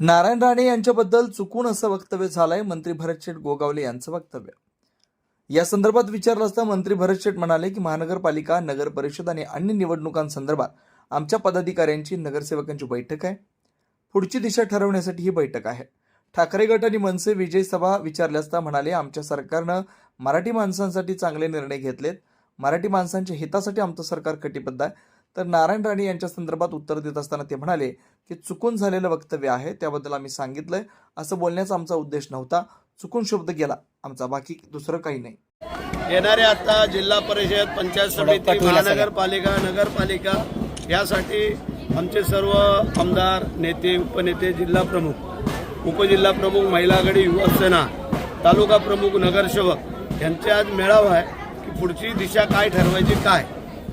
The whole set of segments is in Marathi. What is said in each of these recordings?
नारायण राणे यांच्याबद्दल चुकून असं वक्तव्य झालंय मंत्री भरतशेठ गोगावले यांचं वक्तव्य. या संदर्भात विचारलं असता मंत्री भरतशेठ म्हणाले की महानगरपालिका नगर परिषद आणि अन्य निवडणुकांसंदर्भात आमच्या पदाधिकाऱ्यांची नगरसेवकांची बैठक आहे. पुढची दिशा ठरवण्यासाठी ही बैठक आहे. ठाकरे गट आणि मनसे विजय सभा विचारले असता म्हणाले आमच्या सरकारनं मराठी माणसांसाठी चांगले निर्णय घेतलेत. मराठी माणसांच्या हितासाठी आमचं सरकार कटिबद्ध आहे. तर नारायण राणे यांच्या संदर्भात उत्तर देत असताना ते म्हणाले की चुकून झालेलं वक्तव्य आहे त्याबद्दल आम्ही सांगितलंय. असं बोलण्याचा आमचा उद्देश नव्हता. चुकून शब्द गेला. आमचा बाकी दुसरं काही नाही. येणारे आता जिल्हा परिषद पंचायत समिती महानगरपालिका नगरपालिका यासाठी आमचे सर्व आमदार नेते उपनेते जिल्हा प्रमुख उपजिल्हा प्रमुख महिला आघाडी युवासेना तालुका प्रमुख नगरसेवक यांचे आज मेळावा आहे की पुढची दिशा काय ठरवायची काय?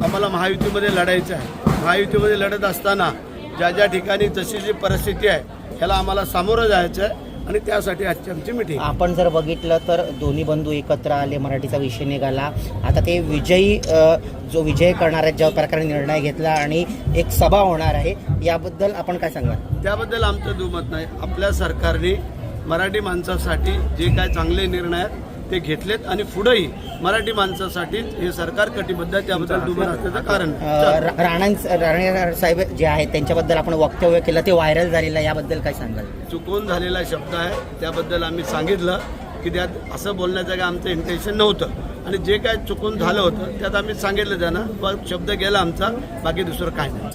आम्हाला महायुतीमध्ये लढायचं आहे. महायुतीमध्ये लढत असताना ज्या ज्या ठिकाणी जशी जी परिस्थिती आहे त्याला आम्हाला सामोरं जायचं आहे आणि त्यासाठी आजची आमची मिटिंग आपण जर बघितलं तर दोन्ही बंधू एकत्र आले मराठीचा विषय निघाला. आता ते विजयी जो विजय करणार आहेत ज्या प्रकारे निर्णय घेतला आणि एक सभा होणार आहे याबद्दल आपण काय सांगाल त्याबद्दल आमचं दुमत नाही. आपल्या सरकारने मराठी माणसासाठी जे काय चांगले निर्णय आहेत ते घेतलेत आणि पुढेही मराठी माणसासाठी हे सरकार कटिबद्ध त्याबद्दल दुमत असल्याचं कारण. राणा राणे साहेब जे आहेत त्यांच्याबद्दल आपण वक्तव्य केलं ते व्हायरल झालेलं आहे याबद्दल काय सांगाल? चुकून झालेला शब्द आहे त्याबद्दल आम्ही सांगितलं की त्यात असं बोलण्याचं काय आमचं इंटेन्शन नव्हतं. आणि जे काय चुकून झालं होतं त्यात आम्ही सांगितलं त्यांना पण शब्द गेला आमचा बाकी दुसरं काय नाही.